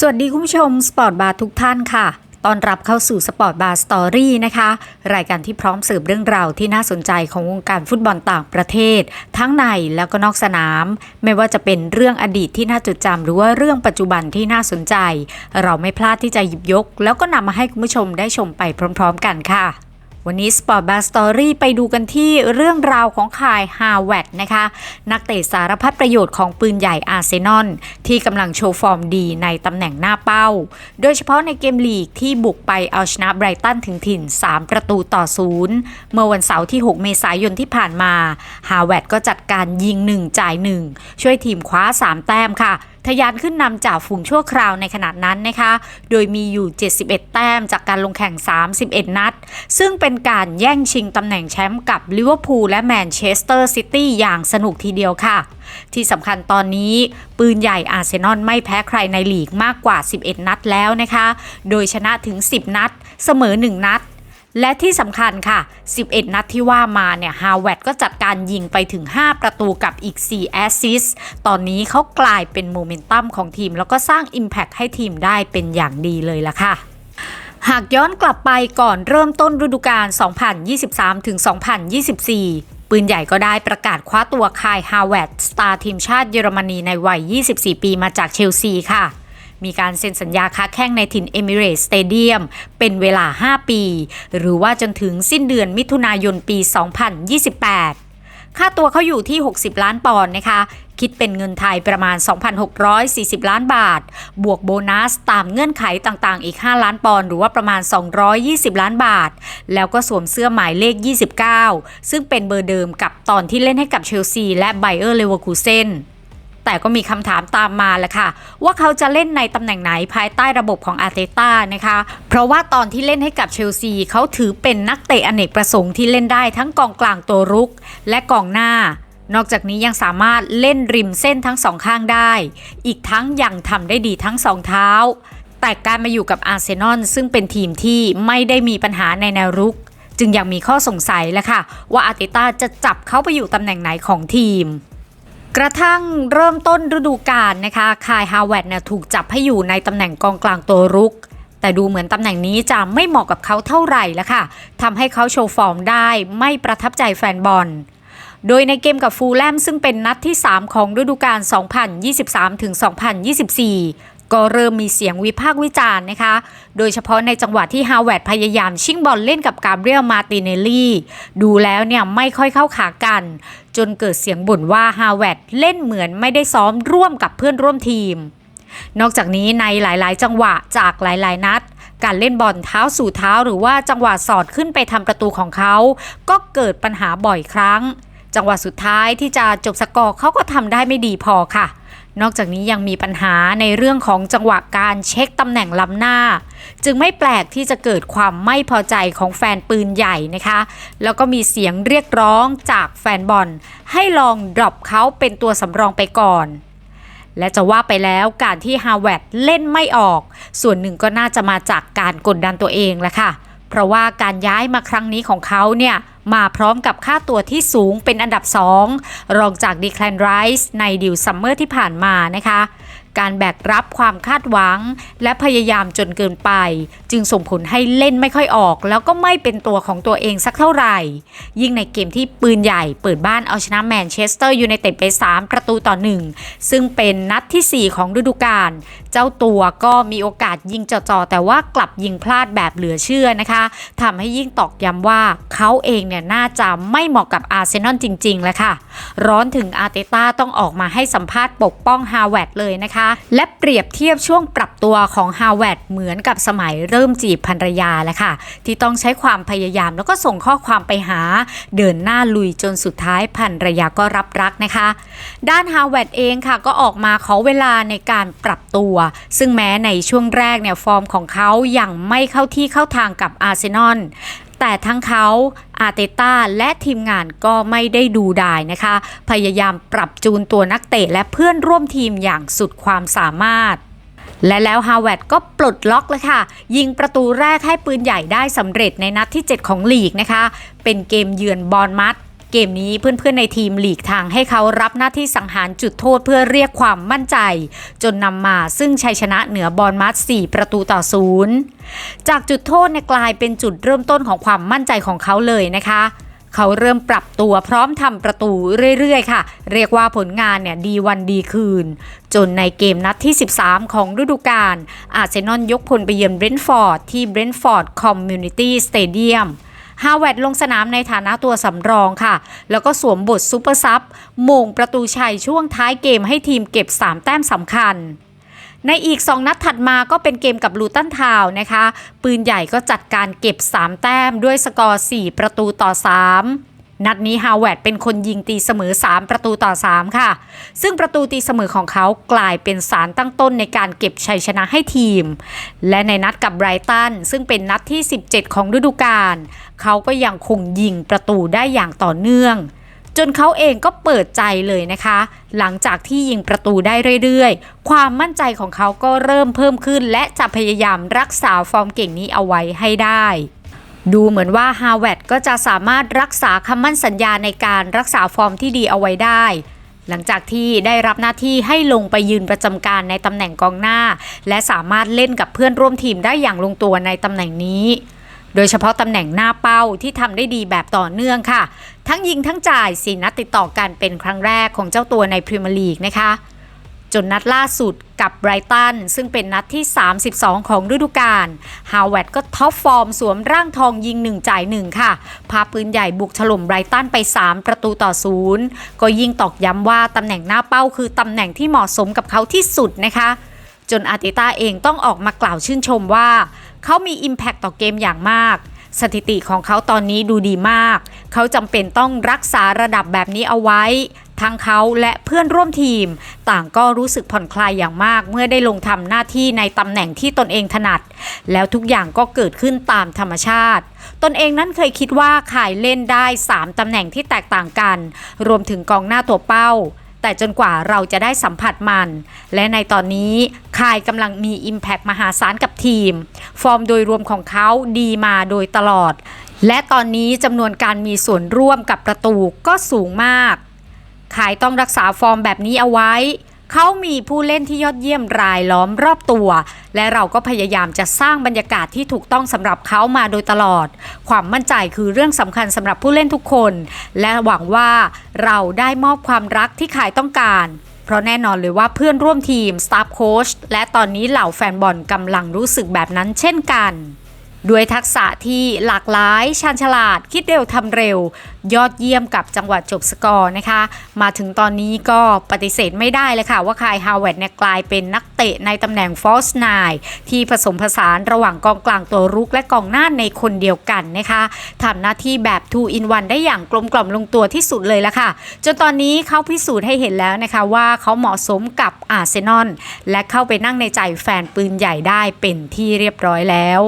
สวัสดีคุณผู้ชมสปอร์ตบาร์ทุกท่านค่ะตอนรับเข้าสู่สปอร์ตบาร์สตอรี่นะคะ รายการที่พร้อมสืบเรื่องราวที่น่าสนใจของวงการฟุตบอลต่างประเทศ ทั้งในแล้วก็นอกสนาม ไม่ว่าจะเป็นเรื่องอดีตที่น่าจดจำหรือว่าเรื่องปัจจุบันที่น่าสนใจ เราไม่พลาดที่จะหยิบยก แล้วก็นำมาให้คุณผู้ชมได้ชมไปพร้อม ๆ กันค่ะ วันนี้ Sport Bar Story ไปดูกันที่เรื่องราวของคายฮาวเวดนะคะ นักเตะสารพัดประโยชน์ของปืนใหญ่อาร์เซนอลที่กำลังโชว์ฟอร์มดีในตำแหน่งหน้าเป้า โดยเฉพาะในเกมลีกที่บุกไปเอาชนะไบรตันถึงถิ่น 3 ประตูต่อศูนย์เมื่อวันเสาร์ที่ 6 เมษายนที่ผ่านมาฮาวเวดก็จัดการยิง 1 จ่าย 1 ช่วยทีมคว้า 3 แต้มค่ะ ทยานขึ้นนำจากฝูงชั่วคราวในขณะนั้นนะคะ โดยมีอยู่ 71 แต้มจากการลงแข่ง 31 นัด ซึ่งเป็นการแย่งชิงตำแหน่งแชมป์กับลิเวอร์พูลและแมนเชสเตอร์ซิตี้อย่างสนุกทีเดียวค่ะ ที่สำคัญตอนนี้ปืนใหญ่อาร์เซนอลไม่แพ้ใครในลีกมากกว่า 11 นัดแล้วนะคะ โดยชนะถึง 10 นัด เสมอ 1 นัด และที่สำคัญค่ะ 11 นัดที่ว่ามาเนี่ยฮาวเวดก็จัดการยิงไปถึง 5 ประตูกับอีก 4 แอสซิสต์ตอนนี้เขากลายเป็นโมเมนตัมของทีม แล้วก็สร้าง Impact ให้ทีมได้เป็นอย่างดีเลยล่ะค่ะหากย้อนกลับไปก่อนเริ่มต้นฤดูกาล 2023 ถึง 2024 ปืนใหญ่ก็ได้ประกาศคว้าตัวคายฮาวเวดสตาร์ทีมชาติเยอรมนีในวัย 24 ปีมาจากเชลซีค่ะ มีการเซ็นสัญญาค้าแข้งในถิ่นเอมิเรตสเตเดียมเป็นเวลา 5 ปี หรือว่าจนถึงสิ้นเดือนมิถุนายนปี 2028ค่าตัวเขาอยู่ที่ 60 ล้านปอนด์นะคะ คิดเป็นเงินไทยประมาณ 2,640 ล้านบาท บวกโบนัสตามเงื่อนไขต่างๆ อีก 5 ล้านปอนด์หรือว่าประมาณ 220 ล้านบาท แล้วก็สวมเสื้อหมายเลข 29 ซึ่งเป็นเบอร์เดิมกับตอนที่เล่นให้กับเชลซีและไบเออร์เลเวอร์คูเซน แต่ก็มีคำถามตามมาแหละค่ะ ว่าเขาจะเล่นในตำแหน่งไหนภายใต้ระบบของอาร์เตต้านะคะ เพราะว่าตอนที่เล่นให้กับเชลซีเขาถือเป็นนักเตะอเนกประสงค์ที่เล่นได้ทั้งกองกลางตัวรุก และกองหน้า นอกจากนี้ยังสามารถเล่นริมเส้นทั้งสองข้างได้ อีกทั้งยังทำได้ดีทั้งสองเท้า แต่การมาอยู่กับอาร์เซนอลซึ่งเป็นทีมที่ไม่ได้มีปัญหาในแนวรุก จึงยังมีข้อสงสัยแหละค่ะว่าอาร์เตต้าจะจับเขาไปอยู่ตำแหน่งไหนของทีม กระทั่งเริ่มต้นฤดูกาลนะคะคายฮาวเวดเนี่ยถูกจับให้อยู่ในตำแหน่งกองกลางตัวรุก แต่ดูเหมือนตำแหน่งนี้จะไม่เหมาะกับเขาเท่าไหร่แล้วค่ะทำให้เขาโชว์ฟอร์มได้ไม่ประทับใจแฟนบอล โดยในเกมกับฟูลแลมซึ่งเป็นนัดที่ 3 ของฤดูกาล2023-2024 ก็เริ่มมีเสียงวิพากษ์วิจารณ์นะคะ โดยเฉพาะในจังหวะที่ฮาวเวดพยายามชิงบอลเล่นกับกาเบรียลมาติเนลลี่ดูแล้วเนี่ยไม่ค่อยเข้าขากัน จนเกิดเสียงบ่นว่าฮาวเวดเล่นเหมือนไม่ได้ซ้อมร่วมกับเพื่อนร่วมทีม นอกจากนี้ในหลาย ๆ จังหวะจากหลาย ๆ นัดการเล่นบอลเท้าสู่เท้าหรือว่าจังหวะสอดขึ้นไปทำประตูของเขา ก็เกิดปัญหาบ่อยครั้ง จังหวะสุดท้ายที่จะจบสกอร์เขาก็ทำได้ไม่ดีพอค่ะ นอกจากนี้ยังมีปัญหาในเรื่องของจังหวะการเช็คตำแหน่งล้ำหน้า จึงไม่แปลกที่จะเกิดความไม่พอใจของแฟนปืนใหญ่นะคะ แล้วก็มีเสียงเรียกร้องจากแฟนบอล ให้ลองดรอปเขาเป็นตัวสำรองไปก่อนและจะว่าไปแล้วการที่ฮาวเวดเล่นไม่ออก ส่วนหนึ่งก็น่าจะมาจากการกดดันตัวเองแหละค่ะ เพราะว่าการย้ายมาครั้งนี้ของเขาเนี่ย มาพร้อมกับค่าตัวที่สูงเป็นอันดับ 2 รองจากดีแคลนไรส์ในดิวซัมเมอร์ที่ผ่านมานะคะ การแบกรับความคาดหวัง และพยายามจนเกินไป จึงส่งผลให้เล่นไม่ค่อยออก แล้วก็ไม่เป็นตัวของตัวเองสักเท่าไหร่ ยิ่งในเกมที่ปืนใหญ่เปิดบ้านเอาชนะแมนเชสเตอร์ยูไนเต็ดไป 3 ประตูต่อ 1 ซึ่งเป็นนัดที่ 4 ของฤดูกาลเจ้าตัวก็มีโอกาสยิงจ่อๆแต่ว่ากลับยิงพลาดแบบเหลือเชื่อนะคะทำให้ยิ่งตอกย้ำว่าเขาเองเนี่ยน่าจะไม่เหมาะกับอาร์เซนอลจริงๆแล้วค่ะ ร้อนถึงอาร์เตต้าต้องออกมาให้สัมภาษณ์ปกป้องฮาวเวดเลยนะคะและเปรียบเทียบช่วงปรับตัวของฮาวเวดเหมือนกับสมัยเริ่มจีบภรรยาแหละค่ะ ที่ต้องใช้ความพยายามแล้วก็ส่งข้อความไปหา เดินหน้าลุยจนสุดท้ายภรรยาก็รับรักนะคะ ด้านฮาวเวดเองค่ะก็ออกมาขอเวลาในการปรับตัว ซึ่งแม้ในช่วงแรกเนี่ยฟอร์มของเขายังไม่เข้าที่เข้าทางกับอาร์เซนอล แต่ทั้งเขาอาเตต้าและทีมงานก็ไม่ได้ดูดายนะคะ พยายามปรับจูนตัวนักเตะและเพื่อนร่วมทีมอย่างสุดความสามารถและแล้วฮาวเวดก็ปลดล็อกเลยค่ะ ยิงประตูแรกให้ปืนใหญ่ได้สำเร็จในนัดที่ 7 ของลีกนะคะ เป็นเกมเยือนบอลมัด เกมนี้เพื่อนๆในทีมหลีกทางให้เขารับหน้าที่สังหารจุดโทษเพื่อเรียกความมั่นใจ จนนำมาซึ่งชัยชนะเหนือบอลมัส4ประตูต่อศูนย์จากจุดโทษเนี่ยกลายเป็นจุดเริ่มต้นของความมั่นใจของเขาเลยนะคะเขาเริ่มปรับตัวพร้อมทำประตูเรื่อยๆ ค่ะ เรียกว่าผลงานเนี่ยดีวันดีคืน จนในเกมนัดที่ 13 ของฤดูกาลอาร์เซนอลยกพลไปเยือนเบรนท์ฟอร์ดที่เบรนท์ฟอร์ดคอมมูนิตี้สเตเดียม ฮาวเวดลงสนามในฐานะตัวสำรองค่ะ แล้วก็สวมบทซูเปอร์ซับโมงประตูชัยช่วงท้ายเกมให้ทีมเก็บ 3 แต้มสำคัญในอีก 2 นัดถัดมาก็เป็นเกมกับลูตันทาวน์นะคะ ปืนใหญ่ก็จัดการเก็บ 3 แต้มด้วยสกอร์ 4 ประตูต่อ 3 นัดนี้ฮาวเวิร์ดเป็นคนยิงตีเสมอ 3 ประตูต่อ 3 ค่ะ ซึ่งประตูตีเสมอของเขากลายเป็นสารตั้งต้นในการเก็บชัยชนะให้ทีม และในนัดกับไบรตัน ซึ่งเป็นนัดที่ 17 ของฤดูกาลเขาก็ยังคงยิงประตูได้อย่างต่อเนื่องจนเขาเองก็เปิดใจเลยนะคะ หลังจากที่ยิงประตูได้เรื่อยๆ ความมั่นใจของเขาก็เริ่มเพิ่มขึ้น และจะพยายามรักษาฟอร์มเก่งนี้เอาไว้ให้ได้ ดูเหมือนว่าฮาวเวดก็จะสามารถรักษาคำมั่นสัญญาในการรักษาฟอร์มที่ดีเอาไว้ได้ หลังจากที่ได้รับหน้าที่ให้ลงไปยืนประจำการในตำแหน่งกองหน้า และสามารถเล่นกับเพื่อนร่วมทีมได้อย่างลงตัวในตำแหน่งนี้ โดยเฉพาะตำแหน่งหน้าเป้าที่ทำได้ดีแบบต่อเนื่องค่ะ ทั้งยิงทั้งจ่ายสีนัดติดต่อกันเป็นครั้งแรกของเจ้าตัวในพรีเมียร์ลีกนะคะ จนนัดล่าสุดกับไบรตัน ซึ่งเป็นนัดที่ 32 ของฤดูกาลฮาวเวิร์ดก็ท็อปฟอร์มสวมร่างทองยิง 1 จ่าย 1 ค่ะ พาปืนใหญ่บุกถล่มไบรตันไป 3 ประตูต่อศูนย์ก็ยิ่งตอกย้ำว่าตำแหน่งหน้าเป้าคือตำแหน่งที่เหมาะสมกับเขาที่สุดนะคะ จนอาร์เตต้าเองต้องออกมากล่าวชื่นชมว่า เขามี Impact ต่อเกมอย่างมากสถิติของเขาตอนนี้ดูดีมาก เขาจำเป็นต้องรักษาระดับแบบนี้เอาไว้ ทั้งเขาและเพื่อนร่วมทีม ต่างก็รู้สึกผ่อนคลายอย่างมาก เมื่อได้ลงทำหน้าที่ในตำแหน่งที่ตนเองถนัด แล้วทุกอย่างก็เกิดขึ้นตามธรรมชาติ ตนเองนั้นเคยคิดว่าขายเล่นได้ 3ตำแหน่งที่แตกต่างกัน รวมถึงกองหน้าตัวเป้าแต่จนกว่าเราจะได้สัมผัสมัน และในตอนนี้คายกำลังมี Impact มหาศาลกับทีม ฟอร์มโดยรวมของเขาดีมาโดยตลอด และตอนนี้จำนวนการมีส่วนร่วมกับประตูก็สูงมาก ขายต้องรักษาฟอร์มแบบนี้เอาไว้ เขามีผู้เล่นที่ยอดเยี่ยมรายล้อมรอบตัว และเราก็พยายามจะสร้างบรรยากาศที่ถูกต้องสำหรับเขามาโดยตลอด ความมั่นใจคือเรื่องสำคัญสำหรับผู้เล่นทุกคน และหวังว่าเราได้มอบความรักที่ขายต้องการเพราะแน่นอนเลยว่าเพื่อนร่วมทีม สตาฟโค้ชและตอนนี้เหล่าแฟนบอลกำลังรู้สึกแบบนั้นเช่นกัน ด้วยทักษะที่หลากหลายชาญฉลาดคิดเร็วทำเร็ว ยอดเยี่ยมกับจังหวัดจบสกอร์นะคะ มาถึงตอนนี้ก็ปฏิเสธไม่ได้เลยค่ะว่าคายฮาวเวิร์ดเนี่ยกลายเป็นนักเตะในตำแหน่งฟอสไนที่ผสมผสานระหว่างกองกลางตัวรุกและกองหน้าในคนเดียวกันนะคะทำหน้าที่แบบ 2 in 1 ได้อย่างกลมกล่อมลงตัวที่สุดเลยละค่ะ จนตอนนี้เขาพิสูจน์ให้เห็นแล้วนะคะว่าเขาเหมาะสมกับอาร์เซนอลและเข้าไปนั่งในใจแฟนปืนใหญ่ได้เป็นที่เรียบร้อยแล้ว